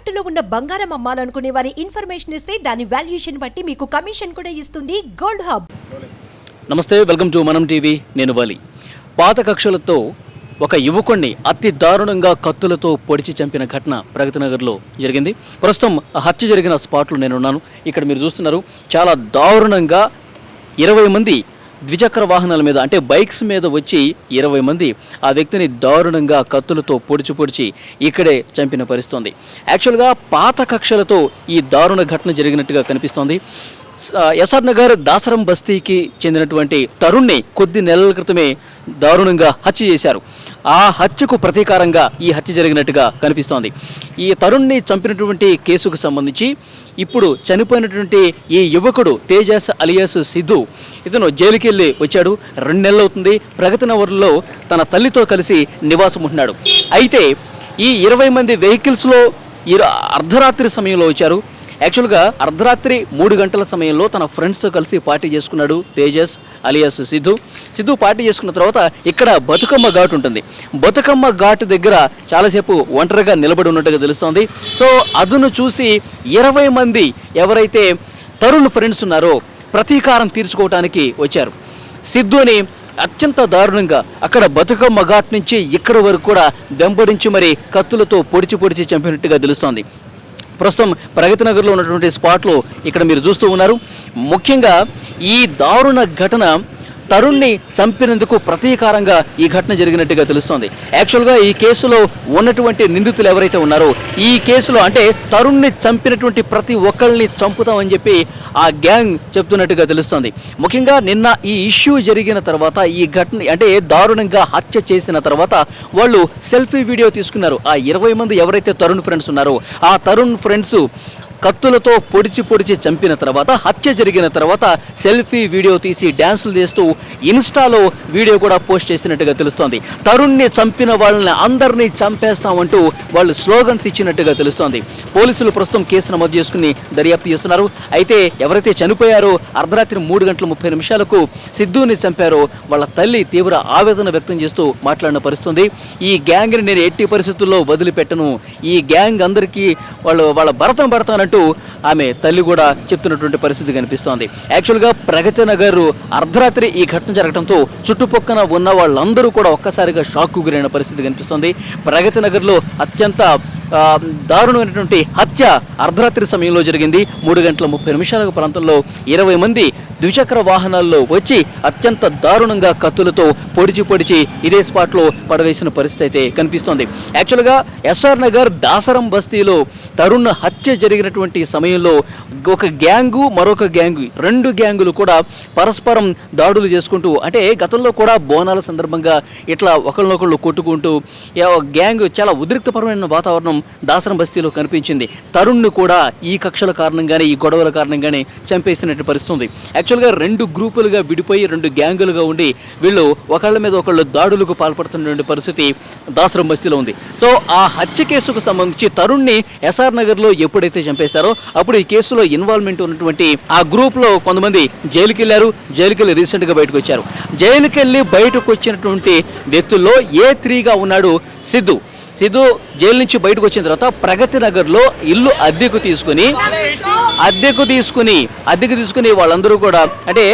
తాకట్టులో ఉన్న బంగారం అమ్మాలనుకునే వారి ఇన్ఫర్మేషన్ ఇస్తే దాని వాల్యుయేషన్ బట్టి మీకు కమిషన్ కూడా ఇస్తుంది గోల్డ్ హబ్. నమస్తే వెల్కమ్ టు మనం టీవీ. నేను వాలి. పాత కక్షలతో ఒక యువకుణ్ణి అతి దారుణంగా కత్తులతో పొడిచి చంపిన ఘటన ప్రగతి నగర్లో జరిగింది. ప్రస్తుతం హత్య జరిగిన స్పాట్లో నేనున్నాను. ఇక్కడ మీరు చూస్తున్నారు చాలా దారుణంగా ఇరవై మంది ద్విచక్ర వాహనాల మీద అంటే బైక్స్ మీద వచ్చి ఇరవై మంది ఆ వ్యక్తిని దారుణంగా కత్తులతో పొడిచి పొడిచి ఇక్కడే చంపిన పరిస్థితుంది. యాక్చువల్గా పాత కక్షలతో ఈ దారుణ ఘటన జరిగినట్టుగా కనిపిస్తోంది. ఎస్ఆర్ నగర్ దాసరం బస్తీకి చెందినటువంటి తరుణ్ణి కొద్ది నెలల క్రితమే దారుణంగా హత్య చేశారు. ఆ హత్యకు ప్రతీకారంగా ఈ హత్య జరిగినట్టుగా కనిపిస్తోంది. ఈ తరుణ్ణి చంపినటువంటి కేసుకు సంబంధించి ఇప్పుడు చనిపోయినటువంటి ఈ యువకుడు తేజస్ అలియాస్ సిద్ధు ఇతను జైలుకి వెళ్ళి వచ్చాడు. రెండు నెలలు అవుతుంది. ప్రగతి నగర్లో తన తల్లితో కలిసి నివాసం ఉంటున్నాడు. అయితే ఈ ఇరవై మంది వెహికల్స్లో ఈ అర్ధరాత్రి సమయంలో వచ్చారు. యాక్చువల్గా అర్ధరాత్రి మూడు గంటల సమయంలో తన ఫ్రెండ్స్తో కలిసి పార్టీ చేసుకున్నాడు తేజస్ అలియాస్ సిద్ధు. సిద్ధు పార్టీ చేసుకున్న తర్వాత ఇక్కడ బతుకమ్మ ఘాట్ ఉంటుంది. బతుకమ్మ ఘాట్ దగ్గర చాలాసేపు ఒంటరిగా నిలబడి ఉన్నట్టుగా తెలుస్తోంది. సో అదును చూసి ఇరవై మంది ఎవరైతే తరుణ్ ఫ్రెండ్స్ ఉన్నారో ప్రతీకారం తీర్చుకోవటానికి వచ్చారు. సిద్ధుని అత్యంత దారుణంగా అక్కడ బతుకమ్మ ఘాట్ నుంచి ఇక్కడ వరకు కూడా దెంబడించి మరి కత్తులతో పొడిచి పొడిచి చంపినట్టుగా తెలుస్తోంది. ప్రస్తుతం ప్రగతి నగర్లో ఉన్నటువంటి స్పాట్లో ఇక్కడ మీరు చూస్తూ ఉన్నారు. ముఖ్యంగా ఈ దారుణ ఘటన తరుణ్ణి చంపినందుకు ప్రతీకారంగా ఈ ఘటన జరిగినట్టుగా తెలుస్తోంది. యాక్చువల్గా ఈ కేసులో ఉన్నటువంటి నిందితులు ఎవరైతే ఉన్నారో ఈ కేసులో అంటే తరుణ్ణి చంపినటువంటి ప్రతి ఒక్కరిని చంపుతామని చెప్పి ఆ గ్యాంగ్ చెప్తున్నట్టుగా తెలుస్తోంది. ముఖ్యంగా నిన్న ఈ ఇష్యూ జరిగిన తర్వాత ఈ ఘటన అంటే దారుణంగా హత్య చేసిన తర్వాత వాళ్ళు సెల్ఫీ వీడియో తీసుకున్నారు. ఆ ఇరవై మంది ఎవరైతే తరుణ్ ఫ్రెండ్స్ ఉన్నారో ఆ తరుణ్ ఫ్రెండ్స్ కత్తులతో పొడిచి పొడిచి చంపిన తర్వాత హత్య జరిగిన తర్వాత సెల్ఫీ వీడియో తీసి డ్యాన్సులు చేస్తూ ఇన్స్టాలో వీడియో కూడా పోస్ట్ చేసినట్టుగా తెలుస్తోంది. తరుణ్ణి చంపిన వాళ్ళని అందరినీ చంపేస్తామంటూ వాళ్ళు స్లోగన్స్ ఇచ్చినట్టుగా తెలుస్తోంది. పోలీసులు ప్రస్తుతం కేసు నమోదు చేసుకుని దర్యాప్తు చేస్తున్నారు. అయితే ఎవరైతే చనిపోయారో అర్ధరాత్రి మూడు గంటల ముప్పై నిమిషాలకు సిద్ధుని చంపారో వాళ్ళ తల్లి తీవ్ర ఆవేదన వ్యక్తం చేస్తూ మాట్లాడిన పరిస్థితుంది. ఈ గ్యాంగ్ని నేను ఎట్టి పరిస్థితుల్లో వదిలిపెట్టను. ఈ గ్యాంగ్ అందరికీ వాళ్ళు వాళ్ళ భరతం అంటూ ఆమె తల్లి కూడా చెప్తున్నటువంటి పరిస్థితి కనిపిస్తోంది. యాక్చువల్గా ప్రగతి నగర్ అర్ధరాత్రి ఈ ఘటన జరగడంతో చుట్టుపక్కన ఉన్న వాళ్ళందరూ కూడా ఒక్కసారిగా షాక్కు గురైన పరిస్థితి కనిపిస్తోంది. ప్రగతి నగర్లో అత్యంత దారుణమైనటువంటి హత్య అర్ధరాత్రి సమయంలో జరిగింది. మూడు గంటల ముప్పై నిమిషాల ప్రాంతంలో ఇరవై మంది ద్విచక్ర వాహనాల్లో వచ్చి అత్యంత దారుణంగా కత్తులతో పొడిచి పొడిచి ఇదే స్పాట్లో పడవేసిన పరిస్థితి అయితే కనిపిస్తోంది. యాక్చువల్గా ఎస్ఆర్ నగర్ దాసరం బస్తీలో తరుణ్ హత్య జరిగినటువంటి సమయంలో ఒక గ్యాంగు మరొక గ్యాంగు రెండు గ్యాంగులు కూడా పరస్పరం దాడులు చేసుకుంటూ అంటే గతంలో కూడా బోనాల సందర్భంగా ఇట్లా ఒకళ్ళనొకళ్ళు కొట్టుకుంటూ గ్యాంగ్ చాలా ఉద్రిక్తపరమైన వాతావరణం దాసరం బస్తీలో కనిపించింది. తరుణ్ను కూడా ఈ కక్షల కారణంగానే ఈ గొడవల కారణంగానే చంపేసినట్టు పరిస్థితి ఉంది యాక్చువల్గా రెండు గ్రూపులుగా విడిపోయి రెండు గ్యాంగులుగా ఉండి వీళ్ళు ఒకళ్ళ మీద ఒకళ్ళు దాడులకు పాల్పడుతున్నటువంటి పరిస్థితి దాసరం బస్తీలో ఉంది. సో ఆ హత్య కేసుకు సంబంధించి తరుణ్ని ఎస్ఆర్ నగర్లో ఎప్పుడైతే చంపేశారో అప్పుడు ఈ కేసులో ఇన్వాల్వ్మెంట్ ఉన్నటువంటి ఆ గ్రూప్లో కొంతమంది జైలుకి వెళ్ళారు జైలుకి వెళ్ళి రీసెంట్గా బయటకు వచ్చారు జైలుకి వెళ్ళి బయటకు వచ్చినటువంటి వ్యక్తుల్లో ఏ త్రీగా ఉన్నాడు సిద్ధు? సిద్ధు జైలు నుంచి బయటకు వచ్చిన తర్వాత ప్రగతి నగర్లో ఇల్లు అద్దెకు తీసుకుని అద్దెకు తీసుకుని అద్దెకు తీసుకుని వాళ్ళందరూ కూడా అంటే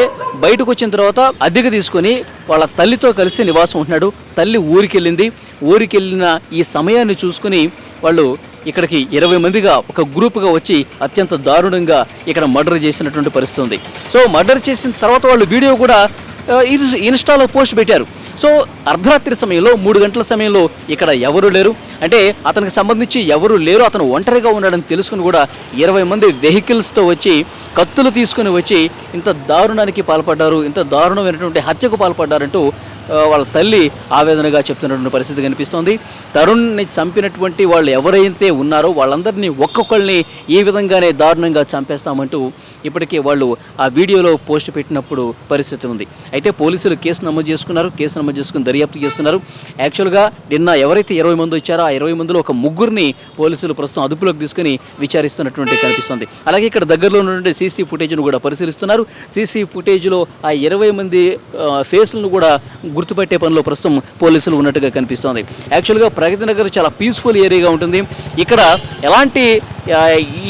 బయటకు వచ్చిన తర్వాత అద్దెకు తీసుకుని వాళ్ళ తల్లితో కలిసి నివాసం ఉంటున్నాడు. తల్లి ఊరికెళ్ళింది. ఊరికెళ్ళిన ఈ సమయాన్ని చూసుకుని వాళ్ళు ఇక్కడికి ఇరవై మందిగా ఒక గ్రూప్గా వచ్చి అత్యంత దారుణంగా ఇక్కడ మర్డర్ చేసినటువంటి పరిస్థితి ఉంది. సో మర్డర్ చేసిన తర్వాత వాళ్ళు వీడియో కూడా ఇది ఇన్స్టాలో పోస్ట్ పెట్టారు. సో అర్ధరాత్రి సమయంలో మూడు గంటల సమయంలో ఇక్కడ ఎవరు లేరు? అంటే అతనికి సంబంధించి ఎవరు లేరు? అతను ఒంటరిగా ఉన్నాడని తెలుసుకుని కూడా ఇరవై మంది వెహికల్స్తో వచ్చి కత్తులు తీసుకుని వచ్చి ఇంత దారుణానికి పాల్పడ్డారు ఇంత దారుణమైనటువంటి హత్యకు పాల్పడ్డారంటూ వాళ్ళ తల్లి ఆవేదనగా చెప్తున్నటువంటి పరిస్థితి కనిపిస్తోంది. తరుణ్ని చంపినటువంటి వాళ్ళు ఎవరైతే ఉన్నారో వాళ్ళందరినీ ఒక్కొక్కరిని ఈ విధంగానే దారుణంగా చంపేస్తామంటూ ఇప్పటికే వాళ్ళు ఆ వీడియోలో పోస్ట్ పెట్టినప్పుడు పరిస్థితి ఉంది. అయితే పోలీసులు కేసు నమోదు చేసుకున్నారు. కేసు నమోదు చేసుకుని దర్యాప్తు చేస్తున్నారు. యాక్చువల్గా నిన్న ఎవరైతే ఇరవై మంది వచ్చారో ఆ ఇరవై మందిలో ఒక ముగ్గురిని పోలీసులు ప్రస్తుతం అదుపులోకి తీసుకుని విచారిస్తున్నటువంటి కనిపిస్తుంది. అలాగే ఇక్కడ దగ్గరలో ఉన్నటువంటి సీసీ ఫుటేజ్ను కూడా పరిశీలిస్తున్నారు. సీసీ ఫుటేజ్లో ఆ ఇరవై మంది ఫేస్లను కూడా గుర్తుపెట్టే పనిలో ప్రస్తుతం పోలీసులు ఉన్నట్టుగా కనిపిస్తోంది. యాక్చువల్గా ప్రగతి నగర్ చాలా పీస్ఫుల్ ఏరియాగా ఉంటుంది. ఇక్కడ ఎలాంటి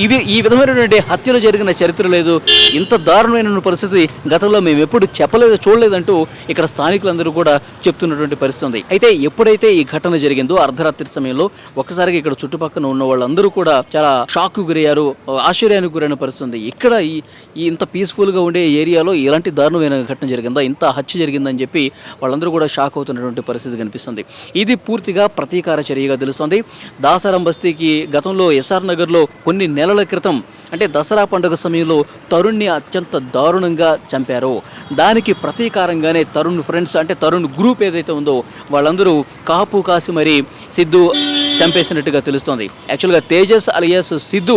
ఇవి ఈ విధమైనటువంటి హత్యలు జరిగిన చరిత్ర లేదు. ఇంత దారుణమైన పరిస్థితి గతంలో మేము ఎప్పుడు చెప్పలేదు చూడలేదంటూ ఇక్కడ స్థానికులందరూ కూడా చెప్తున్నటువంటి పరిస్థితి ఉంది అయితే ఎప్పుడైతే ఈ ఘటన జరిగిందో అర్ధరాత్రి సమయంలో ఒక్కసారిగా ఇక్కడ చుట్టుపక్కల ఉన్న వాళ్ళందరూ కూడా చాలా షాక్ గురయ్యారు ఆశ్చర్యానికి గురైన పరిస్థితి ఉంది ఇక్కడ ఈ ఈ ఇంత పీస్ఫుల్గా ఉండే ఏరియాలో ఇలాంటి దారుణమైన ఘటన జరిగిందా? ఇంత హత్య జరిగిందని చెప్పి వాళ్ళందరూ కూడా షాక్ అవుతున్నటువంటి పరిస్థితి కనిపిస్తుంది. ఇది పూర్తిగా ప్రతీకార చర్యగా తెలుస్తుంది. దాసారం బస్తీకి గతంలో ఎస్ఆర్ నగర్లో కొన్ని నెలల క్రితం అంటే దసరా పండుగ సమయంలో తరుణ్ని అత్యంత దారుణంగా చంపారు. దానికి ప్రతీకారంగానే తరుణ్ ఫ్రెండ్స్ అంటే తరుణ్ గ్రూప్ ఏదైతే ఉందో వాళ్ళందరూ కాపు కాసి మరి సిద్ధు చంపేసినట్టుగా తెలుస్తోంది. యాక్చువల్గా తేజస్ అలియాస్ సిద్ధు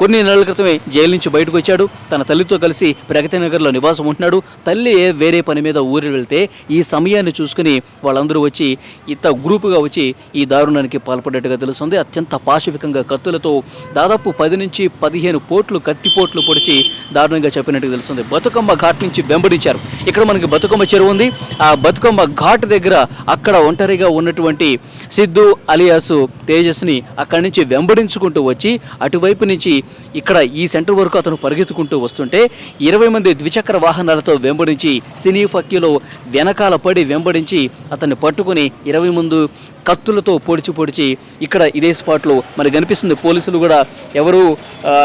కొన్ని నెలల క్రితమే జైలు నుంచి బయటకు వచ్చాడు. తన తల్లితో కలిసి ప్రగతి నగర్లో నివాసం ఉంటున్నాడు. తల్లి వేరే పని మీద ఊరి వెళ్తే ఈ సమయాన్ని చూసుకుని వాళ్ళందరూ వచ్చి ఇంత గ్రూపుగా వచ్చి ఈ దారుణానికి పాల్పడ్డట్టుగా తెలుస్తుంది. అత్యంత పాశవికంగా కత్తులతో దాదాపు పది నుంచి పదిహేను పోట్లు కత్తిపోట్లు పొడిచి దారుణంగా చెప్పినట్టుగా తెలుస్తుంది. బతుకమ్మ ఘాట్ నుంచి వెంబడించారు. ఇక్కడ మనకి బతుకమ్మ చెరువు ఉంది. ఆ బతుకమ్మ ఘాట్ దగ్గర అక్కడ ఒంటరిగా ఉన్నటువంటి సిద్ధు అలియాసు తేజస్ని అక్కడి నుంచి వెంబడించుకుంటూ వచ్చి అటువైపు నుంచి ఇక్కడ ఈ సెంటర్ వరకు అతను పరిగెత్తుకుంటూ వస్తుంటే ఇరవై మంది ద్విచక్ర వాహనాలతో వెంబడించి సినీ ఫక్కిలో వెనకాల పడి వెంబడించి అతన్ని పట్టుకుని ఇరవై ముందు కత్తులతో పొడిచి పొడిచి ఇక్కడ ఇదే స్పాట్లో మనకి కనిపిస్తుంది. పోలీసులు కూడా ఎవరు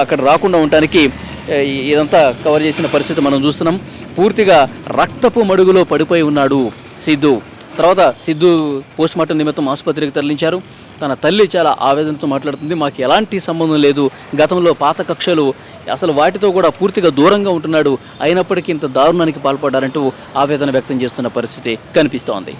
అక్కడ రాకుండా ఉండటానికి ఇదంతా కవర్ చేసిన పరిస్థితి మనం చూస్తున్నాం. పూర్తిగా రక్తపు మడుగులో పడిపోయి ఉన్నాడు సిద్ధు. తర్వాత సిద్ధు పోస్ట్ మార్టం నిమిత్తం ఆసుపత్రికి తరలించారు. తన తల్లి చాలా ఆవేదనతో మాట్లాడుతుంది. మాకు ఎలాంటి సంబంధం లేదు. గతంలో పాత కక్షలు అసలు వాటితో కూడా పూర్తిగా దూరంగా ఉంటున్నాడు. అయినప్పటికీ ఇంత దారుణానికి పాల్పడ్డారంటూ ఆవేదన వ్యక్తం చేస్తున్న పరిస్థితి కనిపిస్తోంది.